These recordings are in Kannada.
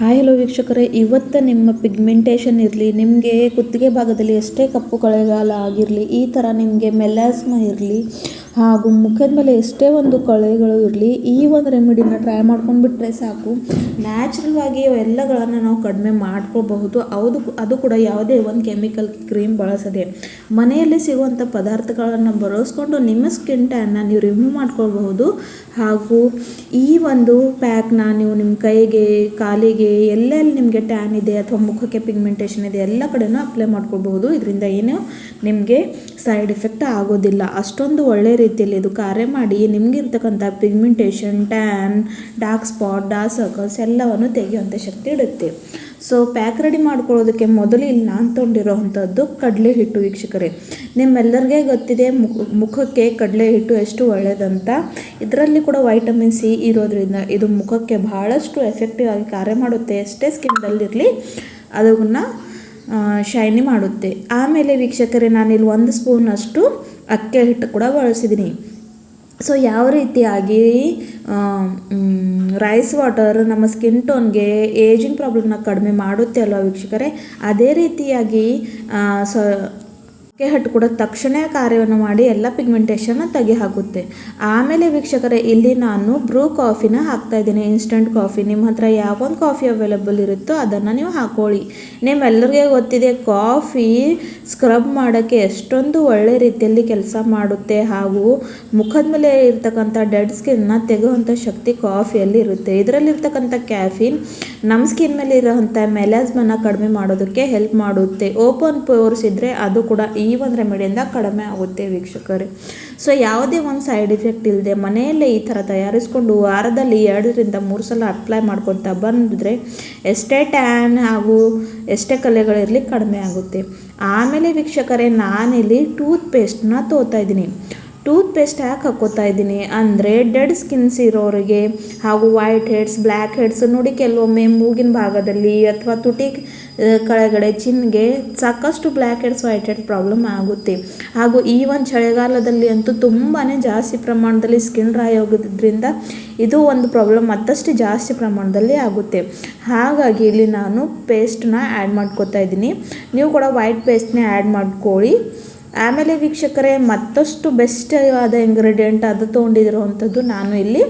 ಹಾಯ್ ಹಲೋ ವೀಕ್ಷಕರೇ, ಇವತ್ತು ನಿಮ್ಮ ಪಿಗ್ಮೆಂಟೇಷನ್ ಇರಲಿ, ನಿಮಗೆ ಕುತ್ತಿಗೆ ಭಾಗದಲ್ಲಿ ಎಷ್ಟೇ ಕಪ್ಪು ಕಳೆಗಾಲ ಆಗಿರಲಿ, ಈ ಥರ ನಿಮಗೆ ಮೆಲಾಸ್ಮ ಇರಲಿ ಹಾಗೂ ಮುಖದ ಮೇಲೆ ಎಷ್ಟೇ ಒಂದು ಕಳೆಗಳು ಇರಲಿ, ಈ ಒಂದು ರೆಮಿಡಿನ ಟ್ರೈ ಮಾಡ್ಕೊಂಡ್ಬಿಟ್ರೆ ಸಾಕು. ನ್ಯಾಚುರಲ್ ಆಗಿ ಎಲ್ಲಗಳನ್ನು ನಾವು ಕಡಿಮೆ ಮಾಡ್ಕೋಬಹುದು. ಅದು ಅದು ಕೂಡ ಯಾವುದೇ ಒಂದು ಕೆಮಿಕಲ್ ಕ್ರೀಮ್ ಬಳಸದೆ. ಮನೆಯಲ್ಲಿ ಸಿಗುವಂಥ ಪದಾರ್ಥಗಳನ್ನು ಬಳಸ್ಕೊಂಡು ನಿಮ್ಮ ಸ್ಕಿನ್ ಟ್ಯಾನ್ನ ನೀವು ರಿಮೂವ್ ಮಾಡ್ಕೊಳ್ಬಹುದು ಹಾಗೂ ಈ ಒಂದು ಪ್ಯಾಕ್ನ ನೀವು ನಿಮ್ಮ ಕೈಗೆ, ಕಾಲಿಗೆ, ಎಲ್ಲೆಲ್ಲಿ ನಿಮಗೆ ಟ್ಯಾನ್ ಇದೆ ಅಥವಾ ಮುಖಕ್ಕೆ ಪಿಗ್ಮೆಂಟೇಷನ್ ಇದೆ, ಎಲ್ಲ ಕಡೆನೂ ಅಪ್ಲೈ ಮಾಡ್ಕೊಳ್ಬಹುದು ಇದರಿಂದ ಏನು ನಿಮಗೆ ಸೈಡ್ ಎಫೆಕ್ಟ್ ಆಗೋದಿಲ್ಲ. ಅಷ್ಟೊಂದು ಒಳ್ಳೆ ರೀತಿಯಲ್ಲಿ ಇದು ಕಾರ್ಯ ಮಾಡಿ ನಿಮಗಿರ್ತಕ್ಕಂಥ pigmentation tan dark spot dark circles ಎಲ್ಲವನ್ನು ತೆಗೆಯುವಂಥ ಶಕ್ತಿ ಇಡುತ್ತೆ. ಸೊ ಪ್ಯಾಕ್ ರೆಡಿ ಮಾಡ್ಕೊಳ್ಳೋದಕ್ಕೆ ಮೊದಲು ಇಲ್ಲಿ ನಾನು ತೊಗೊಂಡಿರೋವಂಥದ್ದು ಕಡಲೆ ಹಿಟ್ಟು ವೀಕ್ಷಕರೇ. ನಿಮ್ಮೆಲ್ಲರಿಗೆ ಗೊತ್ತಿದೆ ಮುಖ ಮುಖಕ್ಕೆ ಕಡಲೆ ಹಿಟ್ಟು ಎಷ್ಟು ಒಳ್ಳೆಯದಂತ ಇದರಲ್ಲಿ ಕೂಡ ವೈಟಮಿನ್ ಸಿ ಇರೋದ್ರಿಂದ ಇದು ಮುಖಕ್ಕೆ ಬಹಳಷ್ಟು ಎಫೆಕ್ಟಿವ್ ಆಗಿ ಕಾರ್ಯ ಮಾಡುತ್ತೆ. ಎಷ್ಟೇ ಸ್ಕಿನ್ನಲ್ಲಿರಲಿ ಅದನ್ನು ಶೈನಿ ಮಾಡುತ್ತೆ. ಆಮೇಲೆ ವೀಕ್ಷಕರೇ, ನಾನಿಲ್ಲಿ ಒಂದು ಸ್ಪೂನಷ್ಟು ಅಕ್ಕಿ ಹಿಟ್ಟು ಕೂಡ ಬಳಸಿದ್ದೀನಿ ಸೊ ಯಾವ ರೀತಿಯಾಗಿ ರೈಸ್ ವಾಟರ್ ನಮ್ಮ ಸ್ಕಿನ್ ಟೋನ್ಗೆ ಏಜಿಂಗ್ ಪ್ರಾಬ್ಲಮ್ನ ಕಡಿಮೆ ಮಾಡುತ್ತೆ ಅಲ್ವಾ ವೀಕ್ಷಕರೇ? ಅದೇ ರೀತಿಯಾಗಿ ಸ ಹಟ್ಟು ಕೂಡ ತಕ್ಷಣ ಕಾರ್ಯವನ್ನು ಮಾಡಿ ಎಲ್ಲ ಪಿಗ್ಮೆಂಟೇಷನ್ನ ತೆಗೆ ಹಾಕುತ್ತೆ ಆಮೇಲೆ ವೀಕ್ಷಕರೇ, ಇಲ್ಲಿ ನಾನು ಬ್ರೂ ಕಾಫಿನ ಹಾಕ್ತಾ ಇದ್ದೀನಿ. ಇನ್ಸ್ಟಂಟ್ ಕಾಫಿ ನಿಮ್ಮ ಹತ್ರ ಯಾವೊಂದು ಕಾಫಿ ಅವೈಲೇಬಲ್ ಇರುತ್ತೋ ಅದನ್ನು ನೀವು ಹಾಕೊಳ್ಳಿ. ನಿಮ್ಮೆಲ್ಲರಿಗೆ ಗೊತ್ತಿದೆ ಕಾಫಿ ಸ್ಕ್ರಬ್ ಮಾಡೋಕ್ಕೆ ಎಷ್ಟೊಂದು ಒಳ್ಳೆ ರೀತಿಯಲ್ಲಿ ಕೆಲಸ ಮಾಡುತ್ತೆ. ಹಾಗೂ ಮುಖದ ಮೇಲೆ ಇರ್ತಕ್ಕಂಥ ಡೆಡ್ ಸ್ಕಿನ್ನ ತೆಗೆಯುವಂಥ ಶಕ್ತಿ ಕಾಫಿಯಲ್ಲಿ ಇರುತ್ತೆ. ಇದರಲ್ಲಿರ್ತಕ್ಕಂಥ ಕ್ಯಾಫಿನ್ ನಮ್ಮ ಸ್ಕಿನ್ ಮೇಲೆ ಇರೋವಂಥ ಮೆಲಾಸ್ಮನ್ನು ಕಡಿಮೆ ಮಾಡೋದಕ್ಕೆ ಹೆಲ್ಪ್ ಮಾಡುತ್ತೆ. ಓಪನ್ ಪೋರ್ಸ್ ಇದ್ದರೆ ಅದು ಕೂಡ ಈ ಒಂದು ರೆಮಿಡಿಯಿಂದ ಕಡಿಮೆ ಆಗುತ್ತೆ ವೀಕ್ಷಕರೇ. ಸೊ ಯಾವುದೇ ಒಂದು ಸೈಡ್ ಎಫೆಕ್ಟ್ ಇಲ್ಲದೆ ಮನೆಯಲ್ಲೇ ಈ ಥರ ತಯಾರಿಸ್ಕೊಂಡು ವಾರದಲ್ಲಿ ಎರಡರಿಂದ ಮೂರು ಸಲ ಅಪ್ಲೈ ಮಾಡ್ಕೊತಾ ಬಂದರೆ ಎಷ್ಟೇ ಟ್ಯಾನ್ ಹಾಗೂ ಎಷ್ಟೇ ಕಲೆಗಳಿರಲಿ ಕಡಿಮೆ ಆಗುತ್ತೆ. ಆಮೇಲೆ ವೀಕ್ಷಕರೇ, ನಾನಿಲ್ಲಿ ಟೂತ್ ಪೇಸ್ಟ್ನ ತೋತಾ ಇದ್ದೀನಿ. ಟೂತ್ ಪೇಸ್ಟ್ ಯಾಕೆ ಹಾಕೋತಾ ಇದ್ದೀನಿ ಅಂದರೆ ಡೆಡ್ ಸ್ಕಿನ್ಸ್ ಇರೋರಿಗೆ ಹಾಗೂ ವೈಟ್ ಹೆಡ್ಸ್, ಬ್ಲ್ಯಾಕ್ ಹೆಡ್ಸ್, ನೋಡಿ ಕೆಲವೊಮ್ಮೆ ಮೂಗಿನ ಭಾಗದಲ್ಲಿ ಅಥವಾ ತುಟಿ ಕೆಳಗಡೆ ಚಿನ್ಗೆ ಸಾಕಷ್ಟು blackheads, whiteheads problem ಆಗುತ್ತೆ. ಹಾಗೂ ಈ ಒಂದು ಚಳಿಗಾಲದಲ್ಲಿ ಅಂತೂ ತುಂಬಾ ಜಾಸ್ತಿ ಪ್ರಮಾಣದಲ್ಲಿ ಸ್ಕಿನ್ ಡ್ರೈ ಆಗೋದ್ರಿಂದ ಇದು ಒಂದು ಪ್ರಾಬ್ಲಮ್ ಮತ್ತಷ್ಟು ಜಾಸ್ತಿ ಪ್ರಮಾಣದಲ್ಲಿ ಆಗುತ್ತೆ. ಹಾಗಾಗಿ ಇಲ್ಲಿ ನಾನು ಪೇಸ್ಟನ್ನ ಆ್ಯಡ್ ಮಾಡ್ಕೋತಾ ಇದ್ದೀನಿ. ನೀವು ಕೂಡ ವೈಟ್ ಪೇಸ್ಟ್ನೇ ಆ್ಯಡ್ ಮಾಡ್ಕೊಳ್ಳಿ. ಆಮೇಲೆ ವೀಕ್ಷಕರೇ, ಮತ್ತಷ್ಟು ಬೆಸ್ಟ್ ಆದ ಇಂಗ್ರೀಡಿಯೆಂಟ್ ಅದು ತೊಗೊಂಡಿರುವಂಥದ್ದು ನಾನು ಇಲ್ಲಿ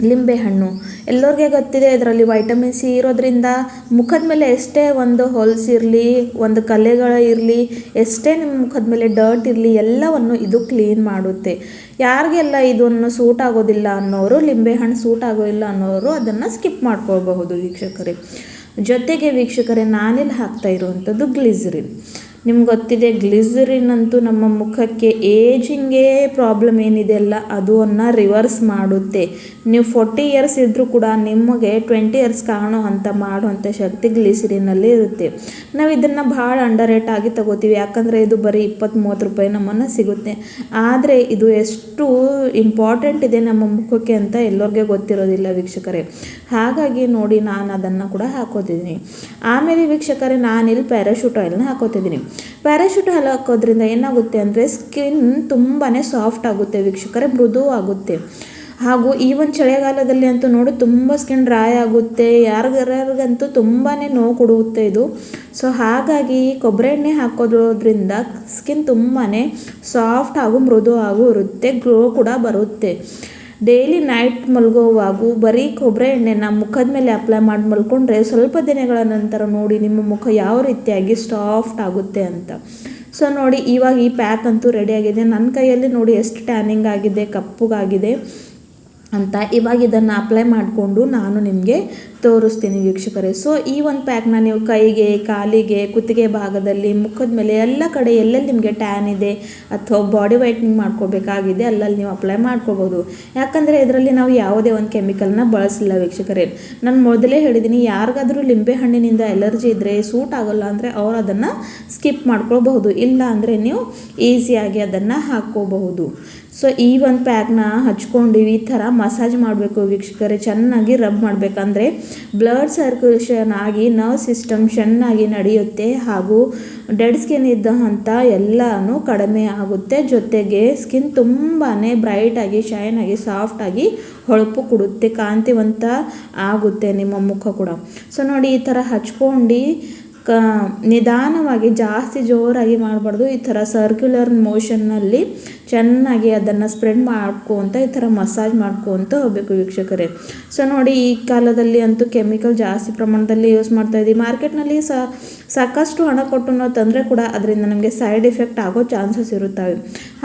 ಲಿಂಬೆಹಣ್ಣು. ಎಲ್ಲರಿಗೆ ಗೊತ್ತಿದೆ, ಇದರಲ್ಲಿ ವೈಟಮಿನ್ ಸಿ ಇರೋದ್ರಿಂದ ಮುಖದ ಮೇಲೆ ಎಷ್ಟೇ ಒಂದು ಹೊಲಸಿರಲಿ ಒಂದು ಕಲೆಗಳು ಇರಲಿ, ಎಷ್ಟೇ ನಿಮ್ಮ ಮುಖದ ಮೇಲೆ ಡರ್ಟ್ ಇರಲಿ, ಎಲ್ಲವನ್ನು ಇದು ಕ್ಲೀನ್ ಮಾಡುತ್ತೆ. ಯಾರಿಗೆಲ್ಲ ಇದನ್ನು ಸೂಟ್ ಆಗೋದಿಲ್ಲ ಅನ್ನೋರು, ಲಿಂಬೆಹಣ್ಣು ಸೂಟ್ ಆಗೋದಿಲ್ಲ ಅನ್ನೋರು ಅದನ್ನು ಸ್ಕಿಪ್ ಮಾಡ್ಕೊಳ್ಬಹುದು ವೀಕ್ಷಕರೇ. ಜೊತೆಗೆ ವೀಕ್ಷಕರೇ, ನಾನಿಲ್ಲಿ ಹಾಕ್ತಾ ಇರುವಂಥದ್ದು ಗ್ಲಿಸರಿನ್ ನಿಮ್ಗೆ ಗೊತ್ತಿದೆ, ಗ್ಲಿಸರಿನ್ ಅಂತೂ ನಮ್ಮ ಮುಖಕ್ಕೆ ಏಜಿಂಗೇ ಪ್ರಾಬ್ಲಮ್ ಏನಿದೆ ಅಲ್ಲ, ಅದನ್ನು ರಿವರ್ಸ್ ಮಾಡುತ್ತೆ. ನೀವು ಫೋರ್ಟಿ ಇಯರ್ಸ್ ಇದ್ದರೂ ಕೂಡ ನಿಮಗೆ ಟ್ವೆಂಟಿ ಇಯರ್ಸ್ ಕಾಣೋ ಅಂತ ಮಾಡುವಂಥ ಶಕ್ತಿ ಗ್ಲಿಸರಿನಲ್ಲಿ ಇರುತ್ತೆ. ನಾವು ಇದನ್ನು ಭಾಳ ಅಂಡರ್ ರೇಟ್ ಆಗಿ ತಗೋತೀವಿ, ಯಾಕಂದರೆ ಇದು ಬರೀ ಇಪ್ಪತ್ತು ಮೂವತ್ತು ರೂಪಾಯಿ ನಮ್ಮನ್ನು ಸಿಗುತ್ತೆ. ಆದರೆ ಇದು ಎಷ್ಟು ಇಂಪಾರ್ಟೆಂಟ್ ಇದೆ ನಮ್ಮ ಮುಖಕ್ಕೆ ಅಂತ ಎಲ್ಲರಿಗೆ ಗೊತ್ತಿರೋದಿಲ್ಲ ವೀಕ್ಷಕರೇ. ಹಾಗಾಗಿ ನೋಡಿ ನಾನು ಅದನ್ನು ಕೂಡ ಹಾಕೋತಿದ್ದೀನಿ ಆಮೇಲೆ ವೀಕ್ಷಕರೇ, ನಾನಿಲ್ಲಿ ಪ್ಯಾರಾಶೂಟ್ ಆಯಿಲ್ನ ಹಾಕೋತಿದ್ದೀನಿ. ಪ್ಯಾರಾಶೂಟ್ ಆಯಿಲ್ ಹಾಕೋದ್ರಿಂದ ಏನಾಗುತ್ತೆ ಅಂದರೆ ಸ್ಕಿನ್ ತುಂಬಾ ಸಾಫ್ಟ್ ಆಗುತ್ತೆ ವೀಕ್ಷಕರೇ, ಮೃದು ಆಗುತ್ತೆ. ಹಾಗೂ ಈ ಒಂದು ಚಳಿಗಾಲದಲ್ಲಿ ಅಂತೂ ನೋಡಿ ತುಂಬ ಸ್ಕಿನ್ ಡ್ರೈ ಆಗುತ್ತೆ ಯಾರಿಗಾರಿಗಂತೂ ತುಂಬಾ ನೋವು ಕೊಡುತ್ತೆ ಇದು. ಸೊ ಹಾಗಾಗಿ ಕೊಬ್ಬರಿ ಎಣ್ಣೆ ಹಾಕೋದ್ರಿಂದ ಸ್ಕಿನ್ ತುಂಬಾ ಸಾಫ್ಟ್ ಹಾಗೂ ಮೃದು ಹಾಗೂ ಇರುತ್ತೆ ಗ್ಲೋ ಕೂಡ ಬರುತ್ತೆ. ಡೈಲಿ ನೈಟ್ ಮಲಗೋವಾಗೂ ಬರೀ ಕೊಬ್ಬರಿ ಎಣ್ಣೆನ ಮುಖದ ಮೇಲೆ ಅಪ್ಲೈ ಮಾಡಿ ಮಲ್ಕೊಂಡ್ರೆ ಸ್ವಲ್ಪ ದಿನಗಳ ನಂತರ ನೋಡಿ ನಿಮ್ಮ ಮುಖ ಯಾವ ರೀತಿಯಾಗಿ ಸಾಫ್ಟ್ ಆಗುತ್ತೆ ಅಂತ. ಸೊ ನೋಡಿ ಇವಾಗ ಈ ಪ್ಯಾಕ್ ಅಂತೂ ರೆಡಿಯಾಗಿದೆ ನನ್ನ ಕೈಯಲ್ಲಿ ನೋಡಿ ಎಷ್ಟು ಟ್ಯಾನಿಂಗ್ ಆಗಿದೆ, ಕಪ್ಪುಗಾಗಿದೆ. ಅಂತ ಇವಾಗ ಇದನ್ನು ಅಪ್ಲೈ ಮಾಡಿಕೊಂಡು ನಾನು ನಿಮಗೆ ತೋರಿಸ್ತೀನಿ ವೀಕ್ಷಕರೇ. ಸೊ ಈ ಒಂದು ಪ್ಯಾಕ್ನ ನೀವು ಕೈಗೆ, ಕಾಲಿಗೆ, ಕುತ್ತಿಗೆ ಭಾಗದಲ್ಲಿ, ಮುಖದ ಮೇಲೆ ಎಲ್ಲ ಕಡೆ ಎಲ್ಲೆಲ್ಲಿ ನಿಮಗೆ ಟ್ಯಾನ್ ಇದೆ ಅಥವಾ ಬಾಡಿ ವೈಟ್ನಿಂಗ್ ಮಾಡ್ಕೋಬೇಕಾಗಿದೆ ಅಲ್ಲಲ್ಲಿ ನೀವು ಅಪ್ಲೈ ಮಾಡ್ಕೋಬೋದು. ಯಾಕಂದರೆ ಇದರಲ್ಲಿ ನಾವು ಯಾವುದೇ ಒಂದು ಕೆಮಿಕಲ್ನ ಬಳಸಿಲ್ಲ ವೀಕ್ಷಕರೇ. ನಾನು ಮೊದಲೇ ಹೇಳಿದ್ದೀನಿ ಯಾರಿಗಾದರೂ ಲಿಂಬೆ ಹಣ್ಣಿನಿಂದ ಎಲರ್ಜಿ ಇದ್ದರೆ ಸೂಟ್ ಆಗೋಲ್ಲ ಅಂದರೆ ಅವ್ರು ಅದನ್ನು ಸ್ಕಿಪ್ ಮಾಡ್ಕೊಳ್ಬಹುದು. ಇಲ್ಲ ಅಂದರೆ ನೀವು ಈಸಿಯಾಗಿ ಅದನ್ನು ಹಾಕ್ಕೋಬಹುದು. ಸೊ ಈ ಒಂದು ಪ್ಯಾಕ್ನ ಹಚ್ಕೊಂಡು ಈ ಥರ ಮಸಾಜ್ ಮಾಡಬೇಕು ವೀಕ್ಷಕರೇ. ಚೆನ್ನಾಗಿ ರಬ್ ಮಾಡಬೇಕಂದ್ರೆ ಬ್ಲಡ್ ಸರ್ಕ್ಯುಲೇಷನ್ ಆಗಿ ನರ್ವ್ ಸಿಸ್ಟಮ್ ಚೆನ್ನಾಗಿ ನಡೆಯುತ್ತೆ ಹಾಗೂ ಡೆಡ್ ಸ್ಕಿನ್ ಇದ್ದಂಥ ಎಲ್ಲನೂ ಕಡಿಮೆ ಆಗುತ್ತೆ. ಜೊತೆಗೆ ಸ್ಕಿನ್ ತುಂಬಾ ಬ್ರೈಟಾಗಿ ಶೈನಾಗಿ ಸಾಫ್ಟಾಗಿ ಹೊಳಪು ಕೊಡುತ್ತೆ, ಕಾಂತಿವಂತ ಆಗುತ್ತೆ ನಿಮ್ಮ ಮುಖ ಕೂಡ. ಸೊ ನೋಡಿ ಈ ಥರ ಹಚ್ಕೊಂಡು, ಕ, ನಿಧಾನವಾಗಿ ಜಾಸ್ತಿ ಜೋರಾಗಿ ಮಾಡಬಾರ್ದು. ಈ ಥರ ಸರ್ಕ್ಯುಲರ್ ಮೋಷನ್ನಲ್ಲಿ ಚೆನ್ನಾಗಿ ಅದನ್ನು ಸ್ಪ್ರೆಡ್ ಮಾಡ್ಕೊತ ಈ ಥರ ಮಸಾಜ್ ಮಾಡ್ಕೊತ ಹೋಗಬೇಕು ವೀಕ್ಷಕರೇ. ಸೊ ನೋಡಿ ಈ ಕಾಲದಲ್ಲಿ ಅಂತೂ ಕೆಮಿಕಲ್ ಜಾಸ್ತಿ ಪ್ರಮಾಣದಲ್ಲಿ ಯೂಸ್ ಮಾಡ್ತಾ ಇದ್ದೀವಿ. ಮಾರ್ಕೆಟ್ನಲ್ಲಿ ಸಾಕಷ್ಟು ಹಣ ಕೊಟ್ಟು ನಾವು ತಂದರೆ ಕೂಡ ಅದರಿಂದ ನಮಗೆ ಸೈಡ್ ಎಫೆಕ್ಟ್ ಆಗೋ ಚಾನ್ಸಸ್ ಇರುತ್ತವೆ.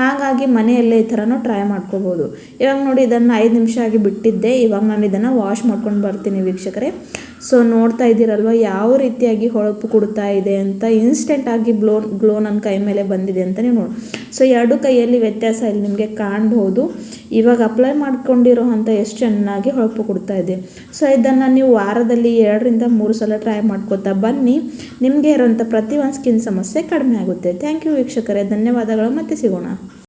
ಹಾಗಾಗಿ ಮನೆಯಲ್ಲೇ ಈ ಥರನೂ ಟ್ರೈ ಮಾಡ್ಕೋಬೋದು. ಇವಾಗ ನೋಡಿ ಇದನ್ನು ಐದು ನಿಮಿಷ ಆಗಿ ಬಿಟ್ಟಿದ್ದೆ. ಇವಾಗ ನಾನು ಇದನ್ನು ವಾಶ್ ಮಾಡ್ಕೊಂಡು ಬರ್ತೀನಿ ವೀಕ್ಷಕರೇ. ಸೊ ನೋಡ್ತಾ ಇದ್ದೀರಲ್ವ ಯಾವ ರೀತಿಯಾಗಿ ಹೊಳಪು ಕೊಡ್ತಾ ಇದೆ ಅಂತ. ಇನ್ಸ್ಟೆಂಟಾಗಿ ಬ್ಲೋ ಗ್ಲೋ ನನ್ನ ಕೈ ಮೇಲೆ ಬಂದಿದೆ ಅಂತಲೇ ನೋಡಿ. ಸೊ ಎರಡು ಕೈಯಲ್ಲಿ ವ್ಯತ್ಯಾಸ ಇಲ್ಲಿ ನಿಮಗೆ ಕಾಣಬಹುದು ಇವಾಗ ಅಪ್ಲೈ ಮಾಡ್ಕೊಂಡಿರೋ ಎಷ್ಟು ಚೆನ್ನಾಗಿ ಹೊಳಪು ಕೊಡ್ತಾ ಇದೆ. ಸೊ ಇದನ್ನು ನೀವು ವಾರದಲ್ಲಿ ಎರಡರಿಂದ ಮೂರು ಸಲ ಟ್ರೈ ಮಾಡ್ಕೊತಾ ಬನ್ನಿ. ನಿಮಗೆ ಇರೋಂಥ ಒಂದು ಸ್ಕಿನ್ ಸಮಸ್ಯೆ ಕಡಿಮೆ ಆಗುತ್ತೆ. ಥ್ಯಾಂಕ್ ಯು ವೀಕ್ಷಕರೇ. ಧನ್ಯವಾದಗಳು. ಮತ್ತೆ ಸಿಗೋಣ.